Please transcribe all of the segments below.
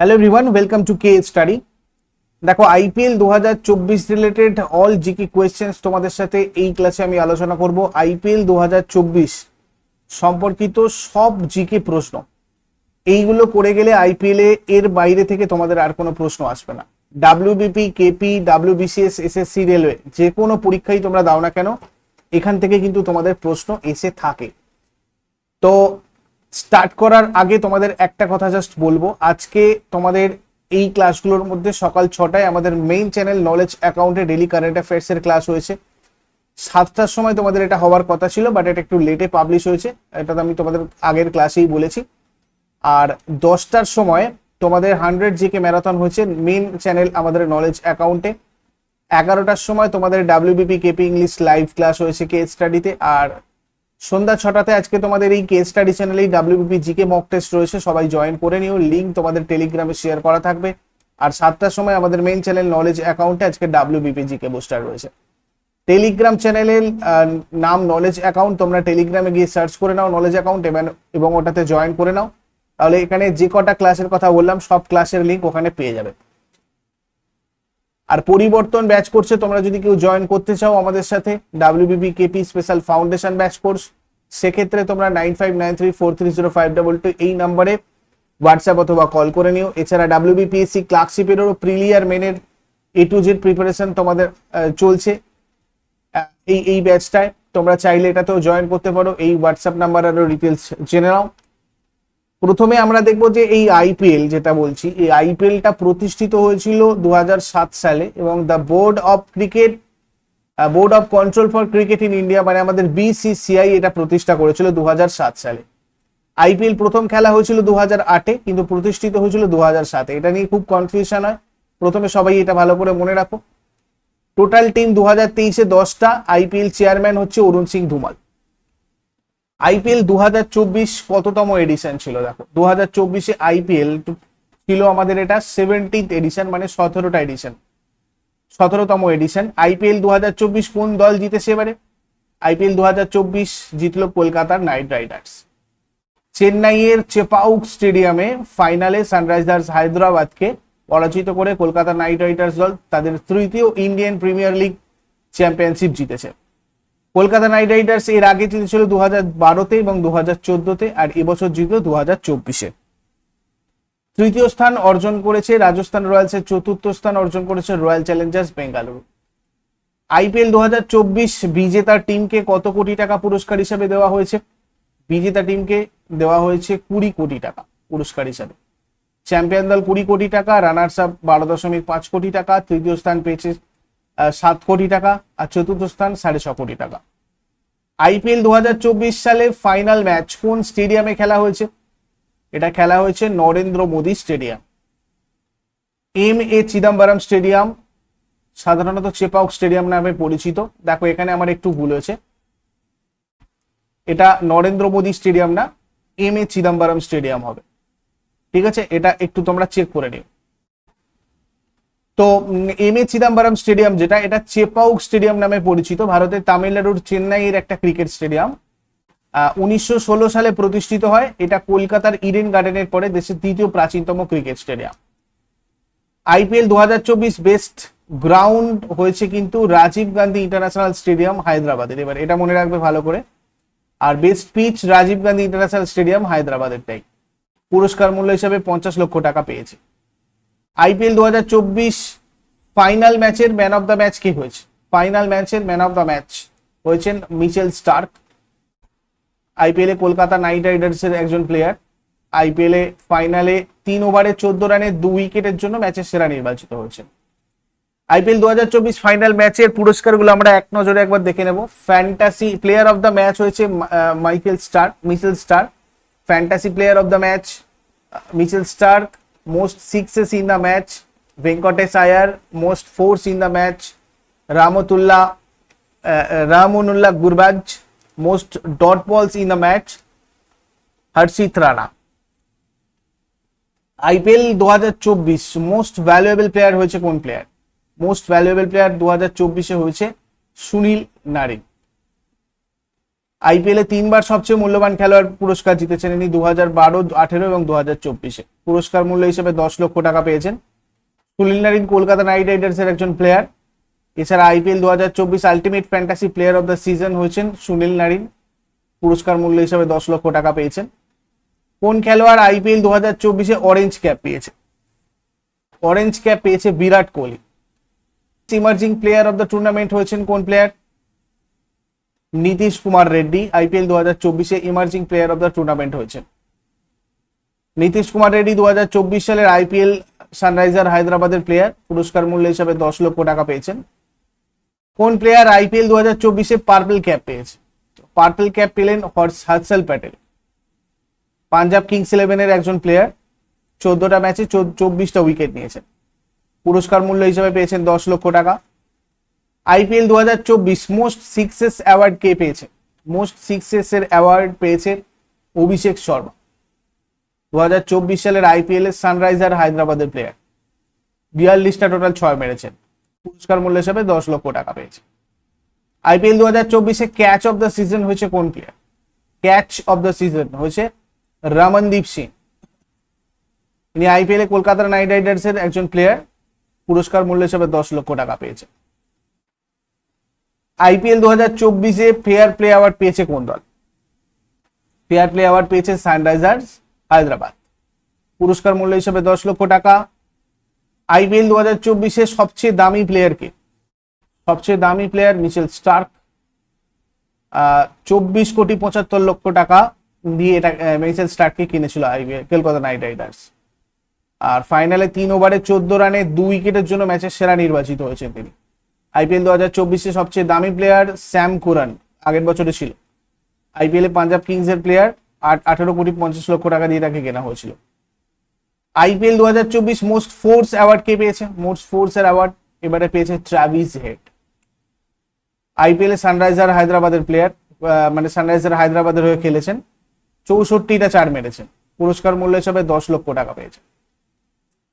Hello everyone welcome to K study দেখো IPL দু হাজার চব্বিশ রিলেটেড অল জিকে কোয়েশ্চেন্স তোমাদের সাথে এই ক্লাসে আমি আলোচনা করব। আইপিএল দু হাজার চব্বিশ সম্পর্কিত সব জিকে প্রশ্ন। এইগুলো করে গেলে আইপিএল এর বাইরে থেকে তোমাদের আর কোনো প্রশ্ন আসবে না। WBP KP WBCS SSC railway যে কোনো পরীক্ষাই তোমরা দাও না কেন, এখান থেকে কিন্তু তোমাদের প্রশ্ন এসে থাকে। তো স্টার্ট করার আগে তোমাদের একটা কথা জাস্ট বলব। আজকে তোমাদের এই ক্লাসগুলোর মধ্যে সকাল ছটায় আমাদের মেইন চ্যানেল নলেজ অ্যাকাউন্টে ডেলি কারেন্ট অ্যাফেয়ার্স এর ক্লাস হয়েছে। সাতটার সময় তোমাদের এটা হওয়ার কথা ছিল বাট এটা একটু লেটে পাবলিশ হয়েছে। এটা তো আমি তোমাদের আগের ক্লাসেই বলেছি। আর দশটার সময় তোমাদের হান্ড্রেড জিকে ম্যারাথন হয়েছে মেন চ্যানেল আমাদের নলেজ অ্যাকাউন্টে এগারোটার সময় তোমাদের WBP KP English live class হয়েছে কে স্টাডিতে আর সন্ধ্যা ছটাতে আজকে তোমাদের এই কেস স্টাডি চ্যানেলেই ডাব্লিউবিপি জিকে মক টেস্ট রয়েছে, সবাই জয়েন করে নিও লিঙ্ক তোমাদের টেলিগ্রামে শেয়ার করা থাকবে। আর সাতটার সময় আমাদের মেইন চ্যানেল নলেজ অ্যাকাউন্টে আজকে ডাব্লিউবিপি জিকে বুস্টার রয়েছে। টেলিগ্রাম চ্যানেলের নাম নলেজ অ্যাকাউন্ট তোমরা টেলিগ্রামে গিয়ে সার্চ করে নাও নলেজ অ্যাকাউন্ট এবং ওটাতে জয়েন করে নাও। তাহলে এখানে যে কটা ক্লাসের কথা বললাম, সব ক্লাসের লিঙ্ক ওখানে পেয়ে যাবে। আর পরিবর্তন ব্যাচ করছে তোমরা যদি কেউ জয়েন করতে চাও আমাদের সাথে WBB KP special foundation batch course সেক্ষেত্রে তোমরা nine five nine three four three zero five এই নাম্বারে হোয়াটসঅ্যাপ অথবা কল করে নিও। এছাড়া ডাব্লিউবিপিএসসি ক্লার্কশিপেরও প্রিলিয়ার মেনের এ টু জেড প্রিপারেশন তোমাদের চলছে। এই এই ব্যাচটায় তোমরা চাইলে এটাতেও জয়েন করতে পারো। এই হোয়াটসঅ্যাপ নাম্বার আরও ডিটেলস জেনে নাও। প্রথমে আমরা দেখব যে এই আইপিএল যেটা বলছি, এই আইপিএলটা প্রতিষ্ঠিত হয়েছিল দু হাজার সাত সালে এবং the board of cricket board of control for cricket in India মানে আমাদের বিসিসিআই এটা প্রতিষ্ঠা করেছিল দু হাজার সাত সালে। আইপিএল প্রথম খেলা হয়েছিল দু আটে, কিন্তু প্রতিষ্ঠিত হয়েছিল দু সাতে। এটা নিয়ে খুব কনফিউশন হয়। প্রথমে সবাই এটা ভালো করে মনে রাখো। টোটাল টিম দু হাজার তেইশে দশটা, আইপিএল চেয়ারম্যান হচ্ছে অরুণ সিং ধুমাল। আইপিএল দু হাজার চব্বিশ কততম এডিশন ছিল, দেখো। দু হাজার চব্বিশে আইপিএল ছিল আমাদের এটা সেভেন্টিন্থ এডিশন মানে সতেরোটা এডিশন সতেরোতম এডিশন আইপিএল দু হাজার চব্বিশ কোন দল জিতেছে এবারে? আইপিএল দু হাজার চব্বিশ জিতলো কলকাতার নাইট রাইডার্স। চেন্নাইয়ের চেপাউক স্টেডিয়ামে ফাইনালে সানরাইজার্স হায়দ্রাবাদকে পরাজিত করে কলকাতা নাইট রাইডার্স দল তাদের তৃতীয় ইন্ডিয়ান প্রিমিয়ার লিগ চ্যাম্পিয়নশিপ জিতেছে। কলকাতা নাইট রাইডার্স এর আগে জিতেছিল দু হাজার বারোতে এবং দু হাজার চোদ্দতে, আর এবছর জিতল দু হাজার চব্বিশে। তৃতীয় স্থান অর্জন করেছে রাজস্থান রয়্যালসের চতুর্থ স্থান অর্জন করেছে রয়্যাল চ্যালেঞ্জার্স বেঙ্গালুরু। আইপিএল দু হাজার চব্বিশ বিজেতা টিমকে কত কোটি টাকা পুরস্কার হিসাবে দেওয়া হয়েছে? বিজেতা টিমকে দেওয়া হয়েছে কুড়ি কোটি টাকা পুরস্কার হিসাবে। চ্যাম্পিয়ন দল কুড়ি কোটি টাকা, রানার্স আপ বারো দশমিক পাঁচ কোটি টাকা, তৃতীয় স্থান পেয়েছে সাত কোটি টাকা আর চতুর্থ স্থান সাড়ে ছ কোটি টাকা। আইপিএল দু হাজার চব্বিশ সালে ফাইনাল ম্যাচ কোন স্টেডিয়ামে খেলা হয়েছে? এটা খেলা হয়েছে Narendra Modi stadium M A Chidambaram stadium সাধারণত চেপাউক স্টেডিয়াম নামে পরিচিত। দেখো, এখানে আমার একটু ভুল হয়েছে। এটা নরেন্দ্র মোদী স্টেডিয়াম না, এম এ চিদম্বরম স্টেডিয়াম হবে। ঠিক আছে? এটা একটু তোমরা চেক করে নিও। তো এম এ চিদম্বরম স্টেডিয়াম যেটা, এটা চেপাউক স্টেডিয়াম নামে পরিচিত, ভারতের তামিলনাড়ুর চেন্নাইয়ের একটা ক্রিকেট স্টেডিয়াম। উনিশশো ষোলো সালে প্রতিষ্ঠিত হয়, এটা কলকাতার ইডেন গার্ডেনের পরে দেশের তৃতীয় প্রাচীনতম ক্রিকেট স্টেডিয়াম। আইপিএল দু হাজার চব্বিশ বেস্ট গ্রাউন্ড হয়েছে কিন্তু রাজীব গান্ধী ইন্টারন্যাশনাল স্টেডিয়াম হায়দ্রাবাদের। এবার এটা মনে রাখবে ভালো করে। আর best pitch Rajiv Gandhi international stadium হায়দ্রাবাদেরটাই। পুরস্কার মূল্য হিসাবে পঞ্চাশ লক্ষ টাকা পেয়েছে। আইপিএল দু হাজার চব্বিশ ফাইনাল ম্যাচের ম্যান অফ দ্য ম্যাচ কে হয়েছে? ফাইনাল ম্যাচের ম্যান অফ দ্য ম্যাচ হয়েছেন মিচেল স্টার্ক। আইপিএলে কলকাতা নাইট রাইডার্সের একজন প্লেয়ার আইপিএলে ফাইনালে তিন ওভারে চোদ্দ রানে দু উইকেটের জন্য ম্যাচের সেরা নির্বাচিত হয়েছেন। আইপিএল দু হাজার চব্বিশ ফাইনাল ম্যাচের পুরস্কারগুলো আমরা এক নজরে একবার দেখে নেব। Fantasy player of the match হয়েছে Michael star Mitchell star fantasy player of the match Mitchell Starc. Most sixes in the match Venkatesh Iyer most fours in the match Rahmatullah Rahmanullah Gurbaz most dot balls in the match Harshit Rana IPL দু হাজার চব্বিশ most valuable player হয়েছে কোন player most valuable player দু হাজার হয়েছে Sunil Narine IPL তিনবার সবচেয়ে মূল্যবান খেলোয়াড় পুরস্কার জিতেছেন ইনি দু হাজার বারো, আঠেরো এবং দু হাজার চব্বিশে। পুরস্কার মূল্য হিসেবে দশ লক্ষ টাকা পেয়েছেন। সুনীল নারিন কলকাতা নাইট রাইডার্সের একজন প্লেয়ার এছাড়া আইপিএল দু হাজার চব্বিশ ultimate fantasy player of the season হয়েছেন সুনীল নারিন। পুরস্কার মূল্য হিসেবে দশ লক্ষ টাকা পেয়েছেন। কোন খেলোয়াড় আইপিএল দু হাজার চব্বিশে অরেঞ্জ ক্যাপ পেয়েছে? অরেঞ্জ ক্যাপ পেয়েছে Virat Kohli. Emerging player of the tournament হয়েছেন কোন প্লেয়ার নীতিশ কুমার রেড্ডি আইপিএল দু হাজার চব্বিশে emerging player of the tournament হয়েছেন। নীতিশ কুমার রেড্ডি দু চব্বিশ সালের আইপিএল সানরাইজার হায়দ্রাবাদের প্লেয়ার পুরস্কার মূল্য হিসাবে দশ লক্ষ টাকা পেয়েছেন। কোন প্লেয়ার আইপিএল দু হাজার চব্বিশে পার্পল ক্যাপ পেয়েছে? পার্পল ক্যাপ পেলেন হর্ষ- হর্ষল প্যাটেল। পাঞ্জাব কিংস ইলেভেনের একজন প্লেয়ার চোদ্দটা ম্যাচে চব্বিশটা উইকেট নিয়েছেন। পুরস্কার মূল্য হিসেবে পেয়েছেন দশ লক্ষ টাকা। আইপিএল দু হাজার চব্বিশ মোস্ট সিক্সেস অ্যাওয়ার্ড কে পেয়েছে? মোস্ট সিক্সেস এর অ্যাওয়ার্ড পেয়েছে অভিষেক শর্মা। দু হাজার চব্বিশ সালের আইপিএল এর সানরাইজার হায়দ্রাবাদের প্লেয়ার বিয়াল্লিশটা টোটাল ছয় মেরেছেন। পুরস্কার মূল্য হিসেবে দশ লক্ষ টাকা পেয়েছে। আইপিএল দু হাজার চব্বিশে ক্যাচ অফ দ্য সিজন হয়েছে কোন player catch of the season হয়েছে রমনদীপ সিং। ইনি আইপিএল এ কলকাতা নাইট রাইডার্স এর একজন প্লেয়ার পুরস্কার মূল্য হিসেবে দশ লক্ষ টাকা পেয়েছে। আইপিএল দু হাজার চব্বিশে ফেয়ার প্লে অ্যাওয়ার্ড পেয়েছে কোন দল? ফেয়ার প্লে অ্যাওয়ার্ড পেয়েছে সানরাইজার্স হায়দ্রাবাদ। পুরস্কার মূল্য হিসেবে দশ লক্ষ টাকা। আইপিএল দু হাজার চব্বিশে সবচেয়ে দামি প্লেয়ারকে সবচেয়ে দামি প্লেয়ার মিচেল স্টার্ক। চব্বিশ কোটি পঁচাত্তর লক্ষ টাকা দিয়ে এটা মিচেল স্টার্ককে কিনেছিল আইপিএল, কলকাতা নাইট রাইডার্স। আর ফাইনালে তিন ওভারে চোদ্দ রানে দুই উইকেটের জন্য ম্যাচের সেরা নির্বাচিত হয়েছেন তিনি। আইপিএল দু হাজার চব্বিশে সবচেয়ে দামি প্লেয়ার স্যাম কুরান আগের বছরে ছিল। আইপিএল পাঞ্জাব কিংস এর প্লেয়ার আট, আঠারো কোটি পঞ্চাশ লক্ষ টাকা দিয়ে তাকে কেনা হয়েছিল। আইপিএল দু হাজার চব্বিশ মোস্ট ফোর্স অ্যাওয়ার্ড কে পেয়েছে? মোস্ট ফোর্স এর অ্যাওয়ার্ড এবারে পেয়েছে ট্রাভিস হেড। আইপিএল সানরাইজার হায়দ্রাবাদের প্লেয়ার মানে সানরাইজার হায়দ্রাবাদের হয়ে খেলেছেন। চৌষট্টিটা চার মেরেছেন। পুরস্কার মূল্য হিসাবে দশ লক্ষ টাকা পেয়েছে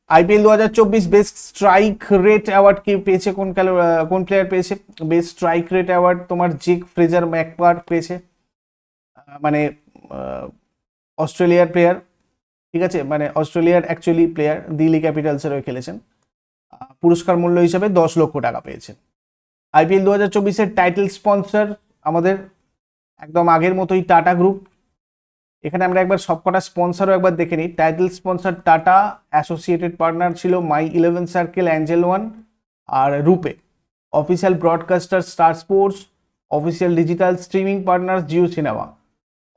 আইপিএল দু হাজার চব্বিশ বেস্ট স্ট্রাইক রেট অ্যাওয়ার্ড কি পেয়েছে? কোন কোন প্লেয়ার পেয়েছে? বেস্ট স্ট্রাইক রেট অ্যাওয়ার্ড তোমার জিক ফ্রেজার ম্যাকবার পেয়েছে। মানে অস্ট্রেলিয়ার প্লেয়ার ঠিক আছে? মানে অস্ট্রেলিয়ার অ্যাকচুয়ালি প্লেয়ার দিল্লি ক্যাপিটালসের হয়ে খেলেছেন। পুরস্কার মূল্য হিসাবে দশ লক্ষ টাকা পেয়েছেন আইপিএল দু হাজার চব্বিশের টাইটেল স্পন্সর আমাদের একদম আগের মতোই টাটা গ্রুপ এখানে আমরা একবার সবকটা স্পন্সরও একবার দেখে নিই। Title sponsor Tata associated partner ছিল My Eleven Circle Angel One R RuPay official broadcaster Star Sports official digital streaming partner Jio cinema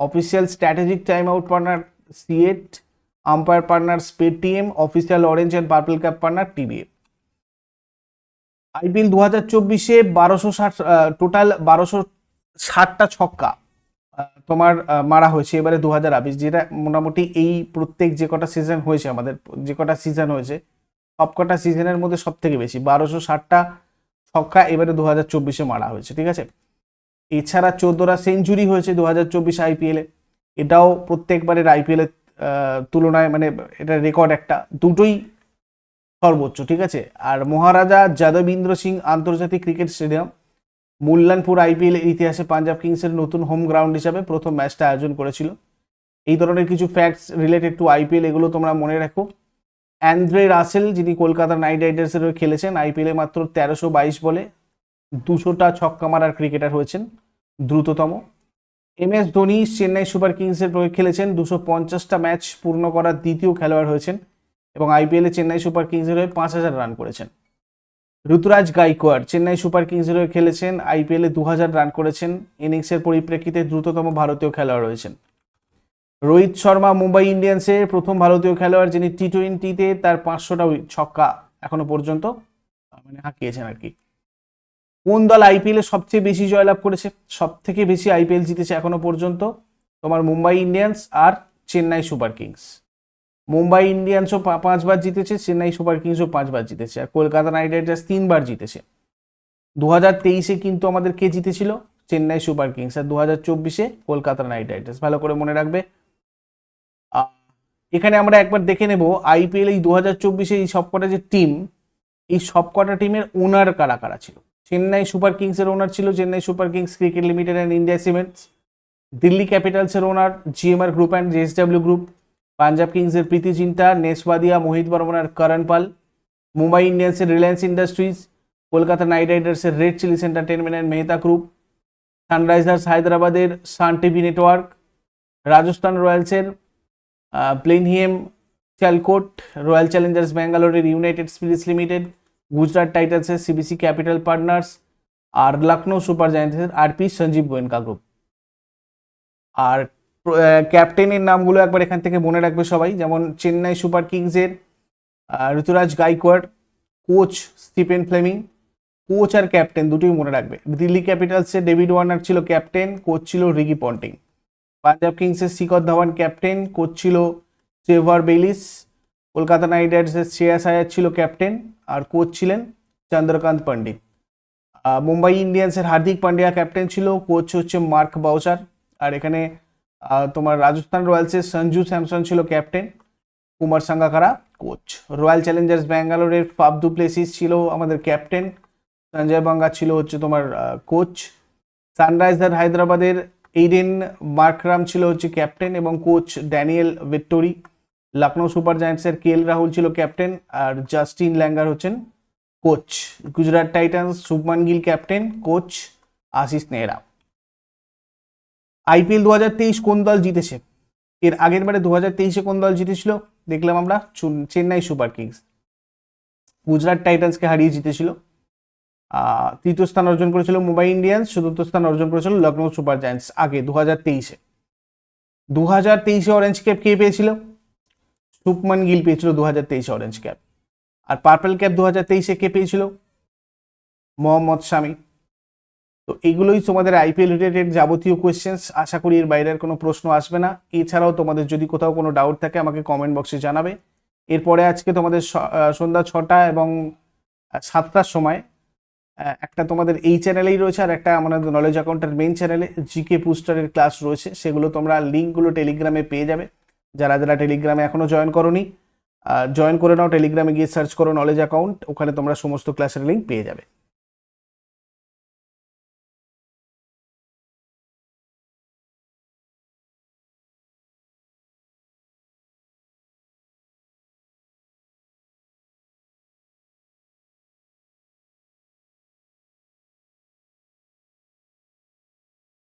official strategic time out partner CEAT umpire partner Paytm official orange and purple cap partner TVM IPL দু হাজার চব্বিশে বারোশো ষাট total বারোশো ষাটটা ছক্কা। তোমার মারা হয়েছে এবারে দু হাজার আবিশ, যেটা মোটামুটি এই প্রত্যেক যে কটা সিজন হয়েছে আমাদের, যে কটা সিজন হয়েছে সব কটা সিজনের মধ্যে সব থেকে বেশি। বারোশো ষাটটা ছক্কা এবারে দু হাজার চব্বিশে মারা হয়েছে, ঠিক আছে? এছাড়া চোদ্দোটা সেঞ্চুরি হয়েছে দু হাজার চব্বিশ আইপিএলে এটাও প্রত্যেকবারের আইপিএল এর তুলনায় মানে এটা রেকর্ড একটা, দুটোই সর্বোচ্চ, ঠিক আছে? আর মহারাজা যাদবীন্দ্র সিং আন্তর্জাতিক ক্রিকেট স্টেডিয়াম মুল্লানপুর আইপিএল এর ইতিহাসে পাঞ্জাব কিংসের নতুন হোম গ্রাউন্ড হিসাবে প্রথম ম্যাচটা আয়োজন করেছিল। এই ধরনের কিছু ফ্যাক্টস রিলেটেড টু আইপিএল এগুলো তোমরা মনে রাখো। অ্যান্ড্রে রাসেল, যিনি কলকাতা নাইট রাইডার্সের হয়ে খেলেছেন, আইপিএলে মাত্র তেরোশো বাইশ বলে দুশোটা ছক্কা মারার ক্রিকেটার হয়েছেন, দ্রুততম। M S Dhoni, Chennai super কিংসের হয়ে খেলেছেন, দুশো পঞ্চাশটা ম্যাচ পূর্ণ করার দ্বিতীয় খেলোয়াড় হয়েছেন এবং আইপিএলে চেন্নাই সুপার কিংসের হয়ে পাঁচ হাজার রান করেছেন। ঋতুরাজ গাইকোয়াড়, চেন্নাই সুপার কিংসের হয়ে খেলেছেন, আইপিএলে দু হাজার রান করেছেন, ইনিংসের পরিপ্রেক্ষিতে দ্রুততম ভারতীয় খেলোয়াড় রয়েছেন। রোহিত শর্মা, মুম্বাই ইন্ডিয়ান্সের প্রথম ভারতীয় খেলোয়াড়, যিনি টি টোয়েন্টিতে তার পাঁচশোটা ছক্কা এখনও পর্যন্ত মানে হাঁকিয়েছেন আর কি। কোন দল আইপিএলে সবচেয়ে বেশি জয়লাভ করেছে? সব থেকে বেশি আইপিএল জিতেছে এখনও পর্যন্ত তোমার মুম্বাই ইন্ডিয়ান্স আর চেন্নাই সুপার কিংস। মুম্বাই ইন্ডিয়ান্সও পাঁচবার জিতেছে, চেন্নাই সুপার কিংসও পাঁচবার জিতেছে, আর কলকাতা নাইট রাইডার্স তিনবার জিতেছে। দু হাজার তেইশে কিন্তু আমাদের কে জিতেছিল? চেন্নাই সুপার কিংস, আর দু হাজার চব্বিশে কলকাতা নাইট রাইডার্স। ভালো করে মনে রাখবে। এখানে আমরা একবার দেখে নেব আইপিএল এই দু হাজার চব্বিশে এই সবকটা যে টিম, এই সবকটা টিমের ওনার কারা কারা ছিল? চেন্নাই সুপার কিংসের ওনার ছিল Chennai super Kings cricket limited and India Cements, Delhi ক্যাপিটালসের owner, GMR group and JSW group Punjab কিংসের প্রীতি চিন্তা নেসওয়াদিয়া, মোহিত বর্মন আর করণ পাল। মুম্বাই ইন্ডিয়ান্সের রিলায়েন্স ইন্ডাস্ট্রিজ, কলকাতা নাইট রাইডার্সের Red Chillies entertainment and Mehta group, Sunrisers হায়দ্রাবাদের সান টিভি নেটওয়ার্ক, রাজস্থান রয়্যালসের প্লেনহিএম চ্যালকোট রয়্যাল চ্যালেঞ্জার্স ব্যাঙ্গালোরের ইউনাইটেড স্পিরিটস লিমিটেড, গুজরাট টাইটান্সের সিবিসি ক্যাপিটাল পার্টনার্স আর Lucknow super জায়ান্টসের RP Sanjeev Goenka group. আর ক্যাপ্টেনের নামগুলো একবার এখান থেকে মনে রাখবে সবাই। যেমন চেন্নাই সুপার কিংসের Ruturaj Gaikwad coach Stephen Fleming coach আর ক্যাপ্টেন দুটোই মনে রাখবে। দিল্লি ক্যাপিটালসের ডেভিড ওয়ার্নার ছিল ক্যাপ্টেন কোচ ছিল রিকি পন্টিং। পাঞ্জাব কিংসের শিখর ধাওয়ান ক্যাপ্টেন কোচ ছিল ট্রেভার বেলিস। কলকাতা নাইট রাইডার্সের শ্রেয়াস আয়ার ছিল ক্যাপ্টেন আর কোচ ছিলেন চন্দ্রকান্ত পণ্ডিত আহ, মুম্বাই ইন্ডিয়ান্সের হার্দিক পান্ডিয়া ক্যাপ্টেন ছিল কোচ হচ্ছে মার্ক বাউচার। আর এখানে তোমার রাজস্থান রয়্যালসের সঞ্জু স্যামসন ছিল captain Kumar Sangakkara coach Royal Challengers ব্যাঙ্গালোরের ফাব প্লেসিস ছিল আমাদের ক্যাপ্টেন সঞ্জয় বাঙ্গা ছিল হচ্ছে তোমার কোচ সানরাইজার হায়দ্রাবাদের এইডেন মার্করাম ছিল হচ্ছে ক্যাপ্টেন এবং coach Daniel Vettori. Lucknow Super জায়ান্টসের K L Rahul ছিল ক্যাপ্টেন আর জাস্টিন ল্যাঙ্গার হচ্ছেন coach Gujarat Titans, Shubman Gill captain coach Ashish Nehra. IPL দু হাজার তেইশ কোন দল জিতেছে? এর আগের বারে দু হাজার তেইশে কোন দল জিতেছিল? দেখলাম আমরা চুন- চেন্নাই সুপার কিংস। গুজরাট টাইটান্সকে হারিয়ে জিতেছিল। তৃতীয় স্থান অর্জন করেছিল মুম্বাই ইন্ডিয়ান্স, চতুর্থ স্থান অর্জন করেছিল লখনৌ সুপার জায়ান্টস, আগে দু হাজার তেইশে। দু হাজার তেইশে অরেঞ্জ ক্যাপ কে পেয়েছিল? শুভমান গিল পেয়েছিল দু হাজার তেইশে অরেঞ্জ ক্যাপ আর পার্পল ক্যাপ দু হাজার তেইশে কে পেয়েছিল? মোহাম্মদ শামি তো এগুলোই তোমাদের আইপিএল রিলেটেড যাবতীয় কোয়েশ্চেন্স আশা করি এর বাইরের কোনো প্রশ্ন আসবে না। এছাড়াও তোমাদের যদি কোথাও কোনো ডাউট থাকে, আমাকে কমেন্ট বক্সে জানাবে। এরপরে আজকে তোমাদের সন্ধ্যা ছটা এবং সাতটার সময় একটা তোমাদের এই চ্যানেলেই রয়েছে আর একটা আমাদের নলেজ অ্যাকাউন্টের মেন চ্যানেলে জিকে পুস্টারের ক্লাস রয়েছে। সেগুলো তোমরা লিঙ্কগুলো টেলিগ্রামে পেয়ে যাবে। যারা যারা টেলিগ্রামে এখনও জয়েন করোনি জয়েন করে নাও। টেলিগ্রামে গিয়ে সার্চ করো নলেজ অ্যাকাউন্ট ওখানে তোমরা সমস্ত ক্লাসের লিঙ্ক পেয়ে যাবে।